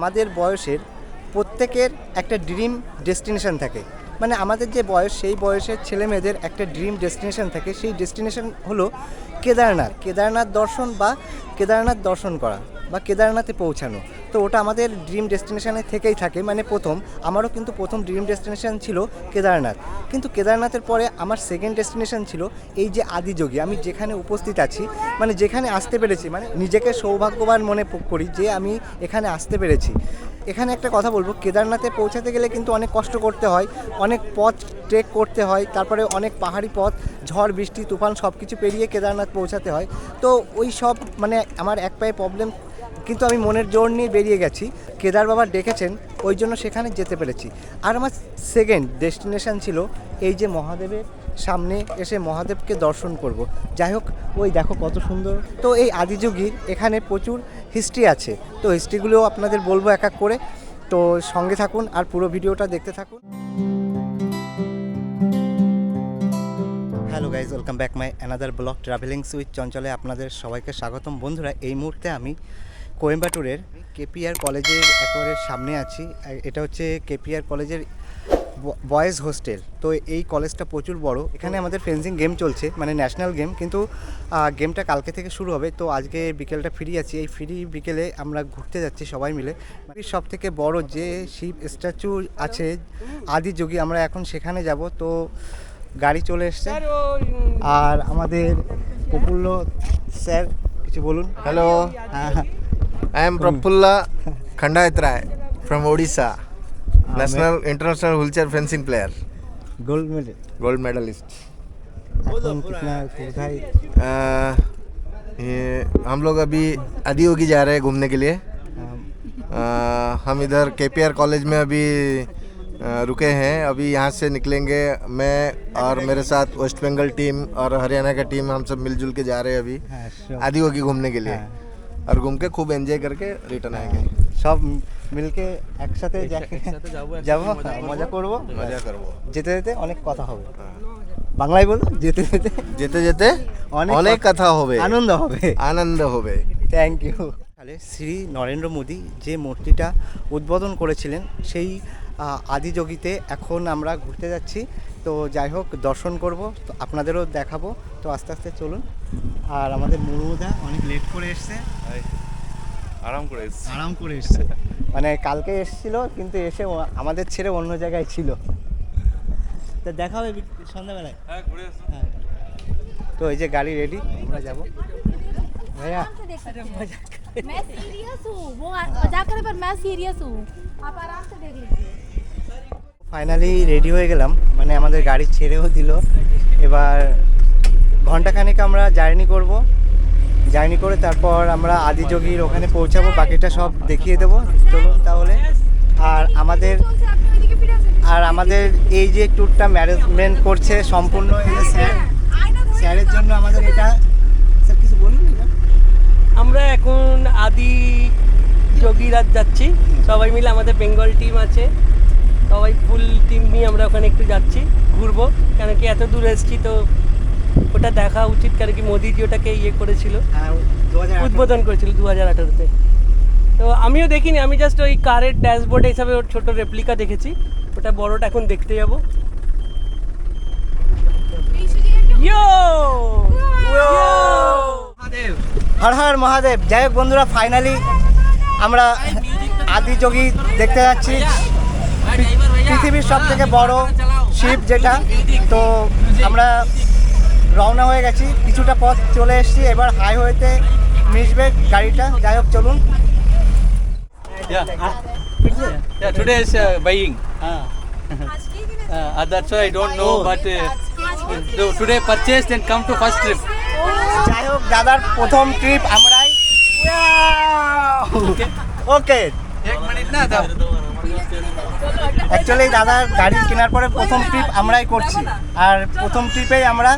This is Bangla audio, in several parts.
আমাদের বয়সের প্রত্যেকের একটা ড্রিম ডেস্টিনেশন থাকে। মানে আমাদের যে বয়স, সেই বয়সের ছেলে মেয়েদের একটা ড্রিম ডেস্টিনেশন থাকে। সেই ডেস্টিনেশন হলো কেদারনাথ। কেদারনাথ দর্শন বা কেদারনাথ দর্শন করা বা কেদারনাথে পৌঁছানো। তো ওটা আমাদের ড্রিম ডেস্টিনেশনে থেকেই থাকে মানে প্রথম। আমারও কিন্তু প্রথম ড্রিম ডেস্টিনেশন ছিল কেদারনাথ। কিন্তু কেদারনাথের পরে আমার সেকেন্ড ডেস্টিনেশন ছিল এই যে আদিযোগী। আমি যেখানে উপস্থিত আছি মানে যেখানে আসতে পেরেছি মানে নিজেকে সৌভাগ্যবান মনে করি যে আমি এখানে আসতে পেরেছি। এখানে একটা কথা বলব, কেদারনাথে পৌঁছাতে গেলে কিন্তু অনেক কষ্ট করতে হয়, অনেক পথ ট্রেক করতে হয়, তারপরে অনেক পাহাড়ি পথ, ঝড়, বৃষ্টি, তুফান সব কিছু পেরিয়ে কেদারনাথ পৌঁছাতে হয়। তো ওই সব মানে আমার এক পায়ে প্রবলেম কিন্তু আমি মনের জোর নিয়ে বেরিয়ে গেছি। কেদার বাবা ডেকেছেন, ওই জন্য সেখানে যেতে পেরেছি। আর আমার সেকেন্ড ডেস্টিনেশন ছিল এই যে মহাদেবের সামনে এসে মহাদেবকে দর্শন করব। যাই হোক, ওই দেখো কত সুন্দর। তো এই আদিযুগীর এখানে প্রচুর হিস্ট্রি আছে। তো হিস্ট্রিগুলোও আপনাদের বলব এক এক করে। তো সঙ্গে থাকুন আর পুরো ভিডিওটা দেখতে থাকুন। Hello guys welcome back my another blog travelings with চঞ্চলে আপনাদের সবাইকে স্বাগতম। বন্ধুরা, এই মুহূর্তে আমি কোয়েম্বাটুরের কেপিআর কলেজের একেবারে সামনে আছি। এটা হচ্ছে কেপিআর কলেজের বয়েজ হোস্টেল তো এই কলেজটা প্রচুর বড়। এখানে আমাদের ফেন্সিং গেম চলছে মানে ন্যাশনাল গেম কিন্তু গেমটা কালকে থেকে শুরু হবে। তো আজকে বিকেলটা ফ্রি আছি। এই ফ্রি বিকেলে আমরা ঘুরতে যাচ্ছি সবাই মিলে। সব থেকে বড় যে শিব স্ট্যাচু আছে আদি যোগী আমরা এখন সেখানে যাব। তো গাড়ি চলে এসছে। আর আমাদের প্রফুল্ল স্যার কিছু বলুন। Hello, হ্যাঁ। I am Prapulla Khandaitrai from Odisha. National international wheelchair fencing player. Gold medal Gold medalist. Uh, हम लोग अभी आदियोगी जा रहे हैं घूमने के लिए। आ, हम इधर के कॉलेज में अभी आ, रुके हैं। अभी यहाँ से निकलेंगे मैं और मेरे साथ वेस्ट बंगाल टीम और हरियाणा का टीम हम सब मिलजुल के जा रहे हैं अभी। आदियोगी घूमने के लिए। और घूम के खूब एंजॉय करके रिटर्न आएंगे সব মিলকে একসাথে যাব মজা করব मजा करो যেতে যেতে অনেক কথা হবে বাংলায় বলো যেতে যেতে যেতে যেতে অনেক অনেক কথা- কথা হবে আনন্দ হবে আনন্দ হবে থ্যাংক ইউ তাহলে শ্রী নরেন্দ্র মোদী যে মূর্তিটা উদ্বোধন করেছিলেন সেই আহ, আদিযোগীতে এখন আমরা ঘুরতে যাচ্ছি তো যাই হোক দর্শন করব তো আপনাদেরও দেখাবো তো আস্তে আস্তে চলুন আর আমাদের মুরুদা অনেক লেট করে এসছে আরাম করে এসছি আরাম করে এসছে মানে কালকে এসেছিল কিন্তু এসে ও- আমাদের ছেড়ে অন্য জায়গায় ছিল তো দেখা হবে বি- সন্ধ্যাবেলায় হ্যাঁ ঘুরে এসো হ্যাঁ তো এই যে গাড়ি রেডি আমরা যাব ভাইয়া आराम से देख सकते हैं मैं सीरियस हूँ वो मजाक करे पर मैं सीरियस हूँ आप आराम से देख लीजिए ফাইনালি রেডি হয়ে গেলাম। মানে আমাদের গাড়ি ছেড়েও দিল। এবার ঘন্টাখানেক আমরা জার্নি করব। জার্নি করে তারপর আমরা আদিযোগীর ওখানে পৌঁছাবো। বাকিটা সব দেখিয়ে দেবো। চলুন তাহলে। আর আমাদের আর আমাদের এই যে ট্যুরটা ম্যানেজমেন্ট করছে সম্পূর্ণ স্যার স্যারের জন্য আমাদের এটা স্যার, কিছু বলুন? আমরা এখন আদি যোগীরাজ যাচ্ছি। সবাই মিলে আমাদের বেঙ্গল টিম আছে। সবাই ফুল টিম নিয়ে আমরা ওখানে একটু যাচ্ছি ঘুরবো। কেন কি এত দূর এসেছি তো ওটা দেখা উচিত কেন কি মোদিজি ওটাকে ইয়ে করেছিল হ্যাঁ, 2018 উদ্বোধন করেছিল দু হাজার আঠারোতে। তো আমিও দেখিনি আমি জাস্ট ওই কারের ড্যাশবোর্ড হিসাবে ওর ছোটো রেপ্লিকা দেখেছি। ওটা বড়টা এখন দেখতে যাব। ইয়ো হর হর মহাদেব। যাই হোক বন্ধুরা ফাইনালি আমরা আদিযোগী দেখতে যাচ্ছি। পৃথিবীর সব থেকে বড় শিপ যেটা তো আমরা রওনা হয়ে গেছি। কিছুটা পথ চলে এসেছি এবার হাইওয়েতে মিশবে গাড়িটা। যাই হোক চলুন। যাই হোক দাদার প্রথম ট্রিপ আমরাই। ওকে এক মিনিট না দাদা অ্যাকচুয়ালি দাদার গাড়ি কেনার পরে প্রথম ট্রিপ আমরাই করছি। আর প্রথম ট্রিপেই আমরা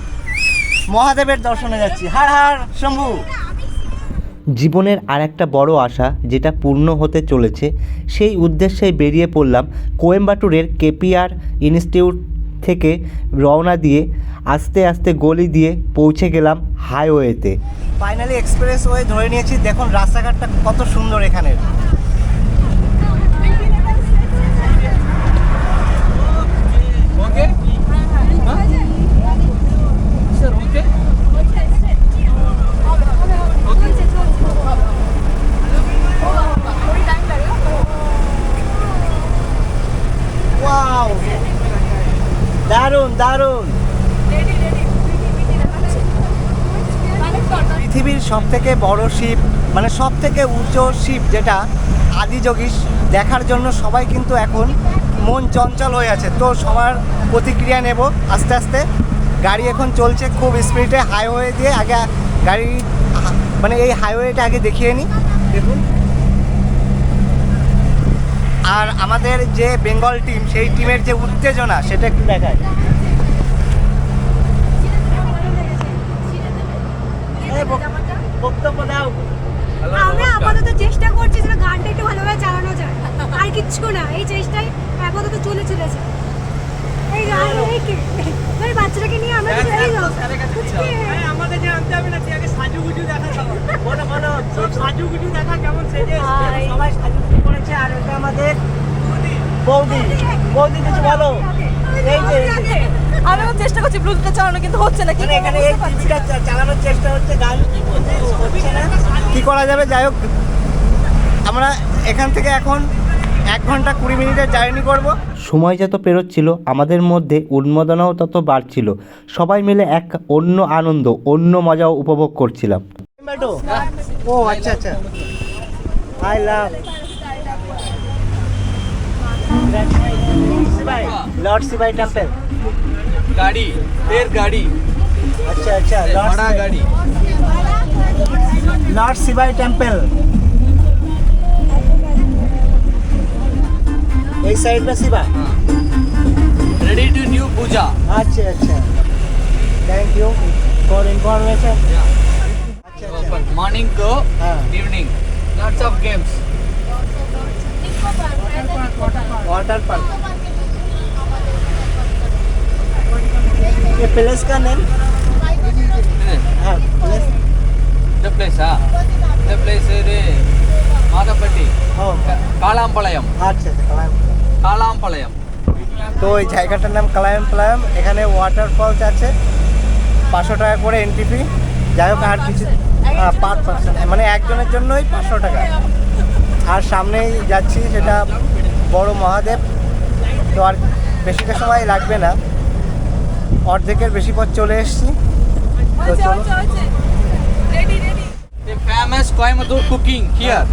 মহাদেবের দর্শনে যাচ্ছি। হার হার শম্ভু। জীবনের আর একটা বড় আশা যেটা পূর্ণ হতে চলেছে সেই উদ্দেশ্যে বেরিয়ে পড়লাম কোয়েম্বাটুরের কেপিআর ইনস্টিটিউট থেকে রওনা দিয়ে আস্তে আস্তে গলি দিয়ে পৌঁছে গেলাম হাইওয়েতে। ফাইনালি এক্সপ্রেস ওয়ে ধরে নিয়েছি। দেখুন রাস্তাঘাটটা কত সুন্দর এখানের Okay? Huh? Sir, okay? Wow দারুণ দারুণ পৃথিবীর সব থেকে বড় শিপ মানে সব থেকে উঁচু শিপ যেটা আদিযোগীশ দেখার জন্য সবাই কিন্তু এখন মন চঞ্চল হয়ে আছে। তো সবার প্রতিক্রিয়া নেব আস্তে আস্তে। গাড়ি এখন চলছে খুব স্পিডে হাইওয়ে দিয়ে আগে গাড়ি মানে এই হাইওয়েটা আগে দেখিয়ে নিই। দেখুন। আর আমাদের যে বেঙ্গল টিম সেই টিমের যে উত্তেজনা সেটা একটু দেখায় এই বক- বক্তব্য দাও। আমরা আপাতত চেষ্টা করছি যেন গানটা একটু ভালোভাবে চালানো যায়। আর কিচ্ছু না এই চেষ্টাই আপাতত চলে চলেছে। এই গান এই কে? মানে বাচ্চাটাকে নিয়ে আমরা তো চলেই যাব আমাদের যে আনতে হবে না তুই আগে সাজুগুজু দেখা বলো বলো সব সাজুগুজু দেখা কেমন সেজে। সবাই সাজুগুজু করেছে আর এটা আমাদের বৌদি। বৌদি। কিছু বলো? এই যে, আমি এখন চেষ্টা করছি ব্লুটুথটা চালানো কিন্তু হচ্ছে না কি মানে এখানে চালানোর চেষ্টা হচ্ছে গান হচ্ছে না। কি করা যাবে যাই হোক আমরা এখান থেকে এখন এক ঘণ্টা কুড়ি মিনিটের জার্নি করব। সময় যত পেরোচ্ছিল আমাদের মধ্যে উন্মাদনাও তত বাড়ছিল। সবাই মিলে এক অন্য আনন্দ অন্য মজাও উপভোগ করছিলাম। ও আচ্ছা আচ্ছা। I love lord Shivai temple गाड़ी तेर गाड़ी। अच्छा अच्छा बड़ा गाड़ी। Lord Shivai temple. एक साइड में Shiva ready to new puja. अच्छा अच्छा। थैंक यू फॉर इंफॉर्मेशन अच्छा अच्छा। मॉर्निंग को evening lots of games water park water park আচ্ছা তো ওই জায়গাটার নাম কালামপালায়াম এখানে ওয়াটারফলস আছে। পাঁচশো টাকা করে এন্ট্রি ফি যাই হোক আর কিছু পাঁচ পার্সন মানে একজনের জন্যই পাঁচশো টাকা। আর সামনেই যাচ্ছি সেটা বড় মহাদেব। তো আর বেশিটা সময় লাগবে না। অর্ধেকের বেশি পথ চলে এসেছি তো চলো ready ready The famous Coimbatore cooking here.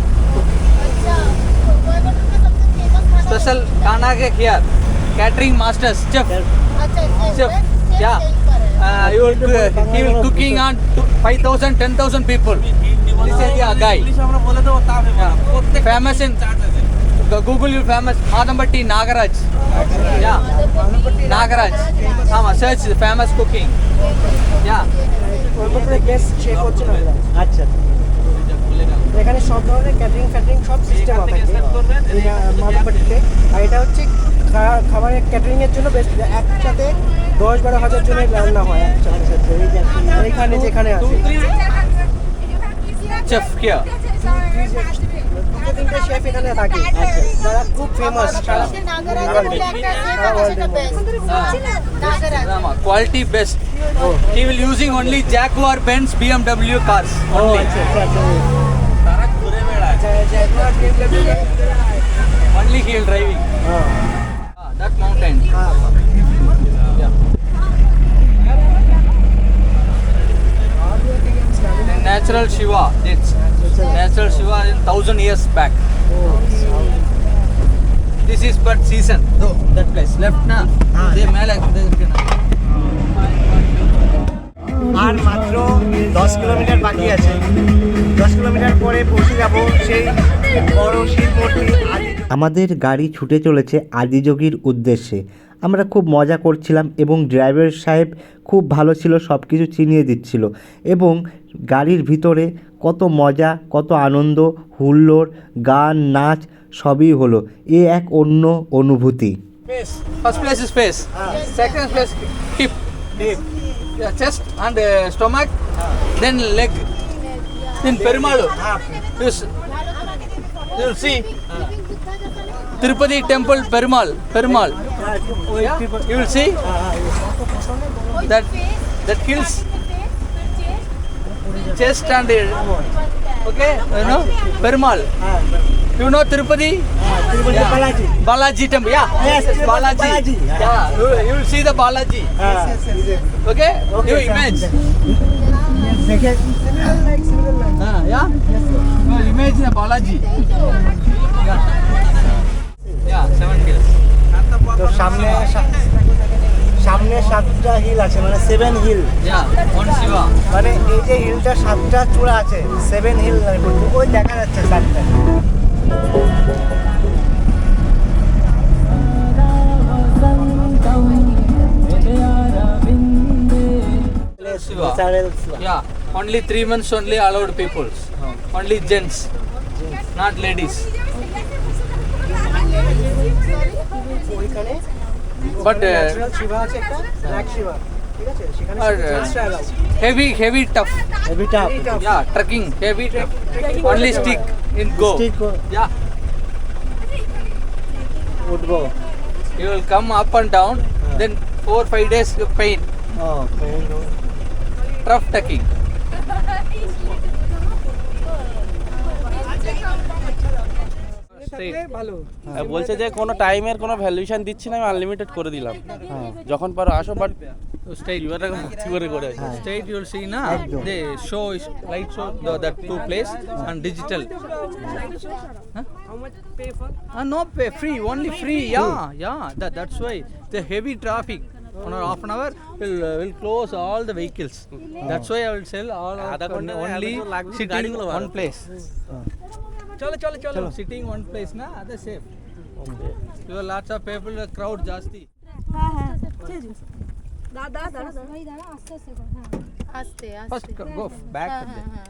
Special खाना के here. Catering masters, chef. Chef. Yeah. Uh, you will, uh, he will cooking on 5,000, 10,000 people. This is the guy. Yeah. Famous in Google you famous Madambatti Nagaraj. Yeah. Nagaraj. Ama search famous cooking. Yeah. Guest Sheikh হচ্ছে না আচ্ছা এখানে সব ধরনের ক্যাটারিং ফ্যাটারিং সব সিস্টেম মালপাটিতে আর এটা হচ্ছে খা- খাবারের ক্যাটারিংয়ের জন্য বেশ একসাথে দশ বারো হাজার জনের রান্না হয় একসাথে এখানে যেখানে আছে Chef here. দুটো তিনটে শেফ এখানে থাকে আচ্ছা যারা খুব famous Rama, quality best. He will using only Jaguar Benz BMW cars. ও Only. আচ্ছা আচ্ছা আচ্ছা আচ্ছা আচ্ছা Only he will driving. হ্যাঁ Ah, that mountain. হ্যাঁ Yeah. The natural Shiva. It's natural Shiva in thousand years back. This is but season. Though that place left na. Ah, They mele. আর মাত্র দশ কিলোমিটার বাকি আছে দশ কিলোমিটার পরে পৌঁছে যাব সেই বড় শিব মূর্তি আমাদের গাড়ি ছুটে চলেছে আদিযোগীর উদ্দেশ্যে আমরা খুব মজা করছিলাম এবং ড্রাইভার সাহেব খুব ভালো ছিল সব কিছু চিনিয়ে দিচ্ছিল। এবং গাড়ির ভিতরে কত মজা, কত আনন্দ হুল্লোর গান, নাচ, সবই হলো। এ এক অন্য অনুভূতি। Tirupati temple Perumal Perumal Yeah, you will see that that kills chest and uh, okay, you know Perumal. You know Tirupati? Yeah. Balaji. Balaji temple. Yeah. Yes, Balaji. Balaji. Yeah. You, you will see the Balaji. Okay. You image. Ah, yeah. You image the Balaji. Yeah. Yeah. Seven hills. তো সামনে সামনে সাতটা হিল আছে মানে সেভেন হিল মানে এই যে হিলটা সাতটা চূড়া আছে সেভেন মানে হিল ওই দেখা যাচ্ছে সাতটা only three months only allowed people only gents not ওইখানে But uh, ন্যাচারাল শিবা আছে একটা ব্ল্যাক শিবা ঠিক আছে সেখানে Or, uh, জেন্টসরা অ্যালাউ heavy, heavy tough. হেভিটা Yeah, trekking, heavy truck. Only stick in go. Stick go. Yeah, উঠবো you will come up and down. Then four five days you pain. ও Tough trekking. Straight. আর বলছে যে কোনো টাইমের কোনো ভ্যালুয়েশন দিচ্ছি না আমি আনলিমিটেড করে দিলাম যখন পারো আসো বাট Straight. এবার কি করে করে Straight you will see now. They show is light show the, that two place and digital. Huh? Uh, no pay free only free yeah yeah that, that's why the heavy traffic on a half an hour will uh, will close all the vehicles that's why I will sell all only sitting one place chalo chalo chalo sitting one place na that's safe you have lots of people the crowd jasti হ্যাঁ হ্যাঁ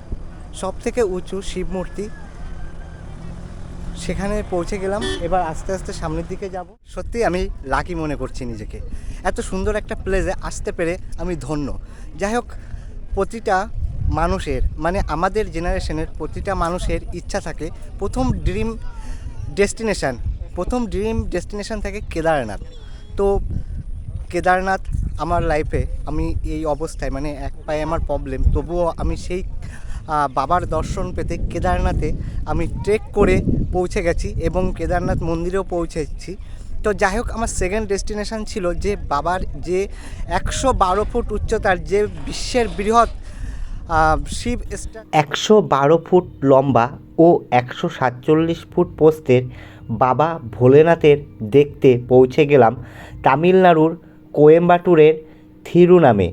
সব থেকে উঁচু শিব মূর্তি। সেখানে পৌঁছে গেলাম, এবার আস্তে আস্তে সামনের দিকে যাব। সত্যি আমি লাকি মনে করছি নিজেকে। এত সুন্দর একটা প্লেসে আসতে পেরে আমি ধন্য। যাই হোক, প্রতিটা মানুষের মানে আমাদের জেনারেশনের প্রতিটা মানুষের ইচ্ছা থাকে, প্রথম ড্রিম ডেস্টিনেশান প্রথম ড্রিম ডেস্টিনেশন থাকে কেদারনাথ। তো কেদারনাথ আমার লাইফে আমি এই অবস্থায় মানে এক পায়ে আমার প্রবলেম তবুও আমি সেই বাবার দর্শন পেতে কেদারনাথে আমি ট্রেক করে পৌঁছে গেছি এবং কেদারনাথ মন্দিরেও পৌঁছেছি। তো যাই হোক, আমার সেকেন্ড ডেস্টিনেশান ছিল যে বাবার যে একশো বারো ফুট উচ্চতার যে বিশ্বের বৃহৎ শিব একশো বারো ফুট লম্বা ও একশো সাতচল্লিশ ফুট পোস্তের বাবা ভোলেনাথের দেখতে পৌঁছে গেলাম তামিলনাড়ুর কোয়েম্বাটুরের থিরু নামে।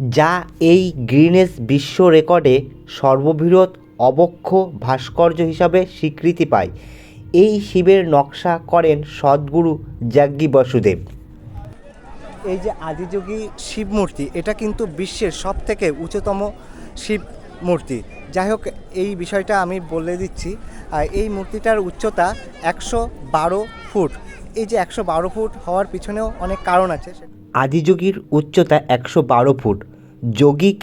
যা এই গ্রিনেস বিশ্ব রেকর্ডে সর্ববৃহৎ অবক্ষ ভাস্কর্য হিসাবে স্বীকৃতি পায়। এই শিবের নকশা করেন সদ্গুরু জাগ্গি বসুদেব। এই যে আদিযোগী শিব মূর্তি এটা কিন্তু বিশ্বের সব থেকে উচ্চতম শিব মূর্তি যাই হোক, এই বিষয়টা আমি বলে দিচ্ছি। এই মূর্তিটার উচ্চতা একশো বারো ফুট। এই যে একশো বারো ফুট হওয়ার পিছনেও অনেক কারণ আছে আদিযোগীর উচ্চতা একশো বারো ফুট। যোগিক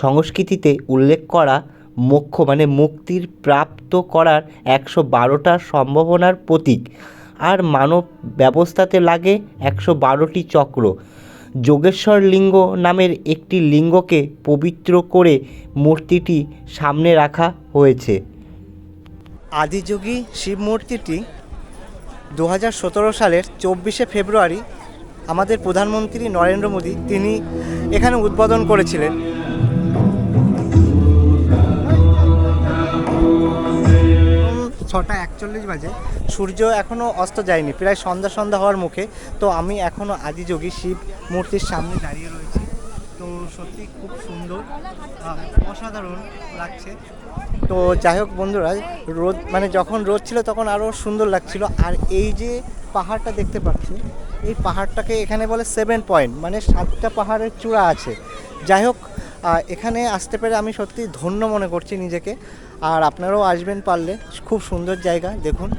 সংস্কৃতিতে উল্লেখ করা মোক্ষ মানে মুক্তির প্রাপ্ত করার একশো বারোটা সম্ভাবনার প্রতীক। আর মানব ব্যবস্থাতে লাগে একশো বারোটি চক্র। যোগেশ্বর লিঙ্গ নামের একটি লিঙ্গকে পবিত্র করে মূর্তিটি সামনে রাখা হয়েছে। আদিযোগী শিব মূর্তিটি দু হাজার সতেরো সালের চব্বিশে ফেব্রুয়ারি আমাদের প্রধানমন্ত্রী নরেন্দ্র মোদী তিনি এখানে উদ্বোধন করেছিলেন। ছটা একচল্লিশ বাজে। সূর্য এখনও অস্ত যায়নি, প্রায় সন্ধ্যা সন্ধ্যা হওয়ার মুখে। তো আমি এখনও আদিযোগী শিব মূর্তির সামনে দাঁড়িয়ে রয়েছি। তো সত্যি খুব সুন্দর অসাধারণ লাগছে। তো যাই হোক বন্ধুরা, রোদ মানে যখন রোদ ছিল তখন আরও সুন্দর লাগছিল। আর এই যে পাহাড়টা দেখতে পাচ্ছি, এই পাহাড়টাকে এখানে বলে সেভেন পয়েন্ট মানে সাতটা পাহাড়ের চূড়া আছে। যাই হোক এখানে আসতে পেরে আমি সত্যি ধন্য মনে করছি নিজেকে। আর আপনারাও আসবেন পারলে, খুব সুন্দর জায়গা, দেখুন।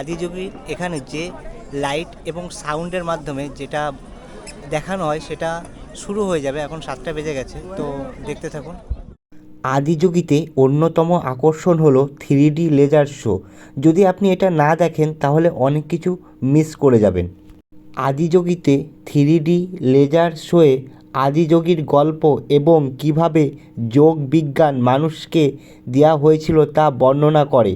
আদিযোগীর এখানে যে লাইট এবং সাউন্ডের মাধ্যমে যেটা দেখানো হয় সেটা শুরু হয়ে যাবে, এখন সাতটা বেজে গেছে, তো দেখতে থাকুন। আদিযোগীতে অন্যতম আকর্ষণ হলো থ্রি ডি লেজার শো যদি আপনি এটা না দেখেন, তাহলে অনেক কিছু মিস করে যাবেন। আদিযোগীতে থ্রি ডি লেজার শোয়ে আদিযোগীর গল্প এবং কীভাবে যোগ বিজ্ঞান মানুষকে দেওয়া হয়েছিল তা বর্ণনা করে।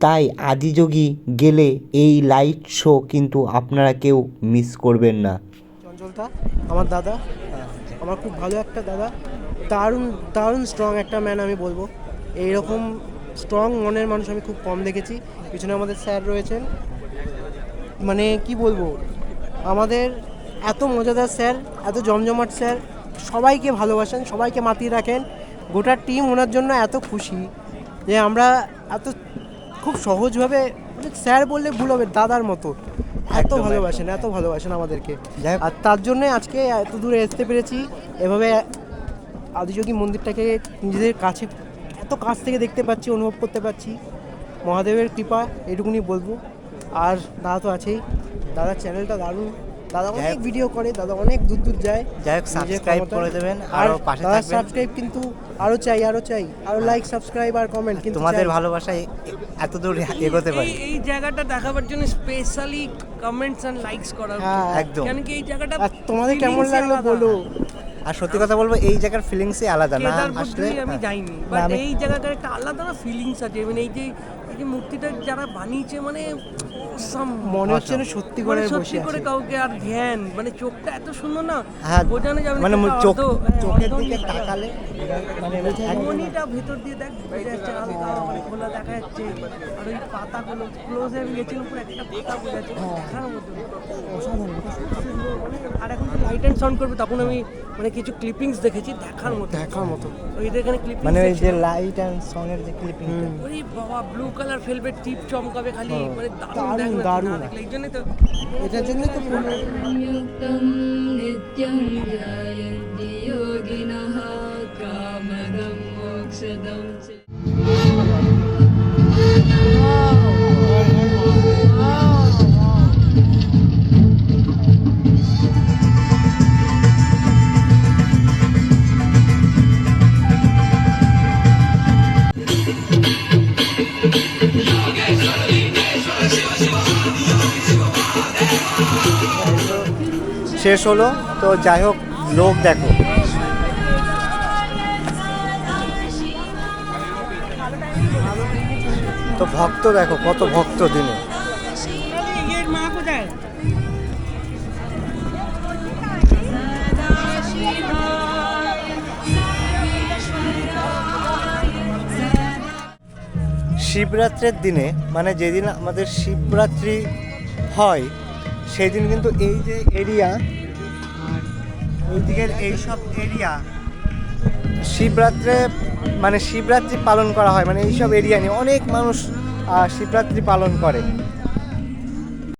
তাই আদিযোগী গেলে এই লাইট শো কিন্তু আপনারা কেউ মিস করবেন না। চঞ্চলতা আমার দাদা, আমার খুব ভালো একটা দাদা, দারুণ দারুণ স্ট্রং একটা ম্যান আমি বলব। এইরকম স্ট্রং মনের মানুষ আমি খুব কম দেখেছি। পিছনে আমাদের স্যার রয়েছেন। মানে কি বলব, আমাদের এত মজাদার স্যার, এত জমজমাট স্যার, সবাইকে ভালোবাসেন, সবাইকে মাতিয়ে রাখেন। গোটা টিম ওনার জন্য এত খুশি যে আমরা এত খুব সহজভাবে মানে স্যার বললে ভুল হবে, দাদার মতো। এত ভালোবাসেন এত ভালোবাসেন আমাদেরকে। আর তার জন্য আজকে এত দূরে আসতে পেরেছি এভাবে আদিযোগী মন্দিরটাকে নিজেদের কাছে এত কাছ থেকে দেখতে পাচ্ছি অনুভব করতে পারছি মহাদেবের কৃপা এটুকুনি বলব। আর দাদা তো আছেই। দাদার চ্যানেলটা দারুণ। দাদা অনেক ভিডিও করে দাদা অনেক দূর দূর যায় যাই হোক সাবস্ক্রাইব করে দেবেন আর পাশে থাকবেন। সাবস্ক্রাইব কিন্তু আরও চাই আরও চাই। আরও লাইক সাবস্ক্রাইব আর কমেন্ট কিন্তু তোমাদের। ভালোবাসায় এত দূর এগোতে পারি। এই জায়গাটা দেখাবার জন্য স্পেশালি কমেন্টস এন্ড লাইকস করা হ্যাঁ, একদম। কেন কি এই জায়গাটা আর তোমাদের কেমন লাগল বলো। আর সত্যি কথা বলব এই জায়গার ফিলিংসই আলাদা না আসলে আমি হ্যাঁ। যাইনি। বাট এই জায়গাটার একটা আলাদা না ফিলিংস আছে। মানে এই যে যে মূর্তিটা যারা বানিয়েছে মানে মনে হচ্ছে না সত্যি করে মানে বসে সত্যি করে কাউকে আর ধ্যান মানে চোখটা এত সুন্দর না হ্যাঁ বোঝানো যাবে না মানে চোখ হ্যাঁ, চোখের দিকে তাকালে মানে মনিটা ভেতর দিয়ে দেখ যাচ্ছে হালকা মানে খোলা দেখা যাচ্ছে। আর ওই পাতাগুলো ক্লোজে আমি গেছিলাম পুরো একটা পাতা দেখার মতো। অসাধারণ মানে আর এখন লাইট অ্যান্ড সাউন্ড করবে তখন আমি মানে কিছু ক্লিপিংস দেখেছি দেখার মতো। দেখার মতো। ওই যে এখানে ক্লিপিংস মানে ওই যে লাইট অ্যান্ড সং এর যে ক্লিপিং ওরে বাবা ব্লু কালার ফেলবে টিপ চমকাবে খালি মানে দারুণ দারুণ। না জন্যই তো শেষ হলো, তো যাই হোক, লোক দেখো। তো ভক্ত দেখো, কত ভক্ত দিনে। শিবরাত্রের দিনে মানে যেদিন আমাদের শিবরাত্রি হয় সেই দিন কিন্তু এই যে এরিয়া ওই দিকের এইসব এরিয়া, শিবরাত্রে মানে শিবরাত্রি পালন করা হয় মানে এইসব এরিয়া নিয়ে অনেক মানুষ শিবরাত্রি পালন করে।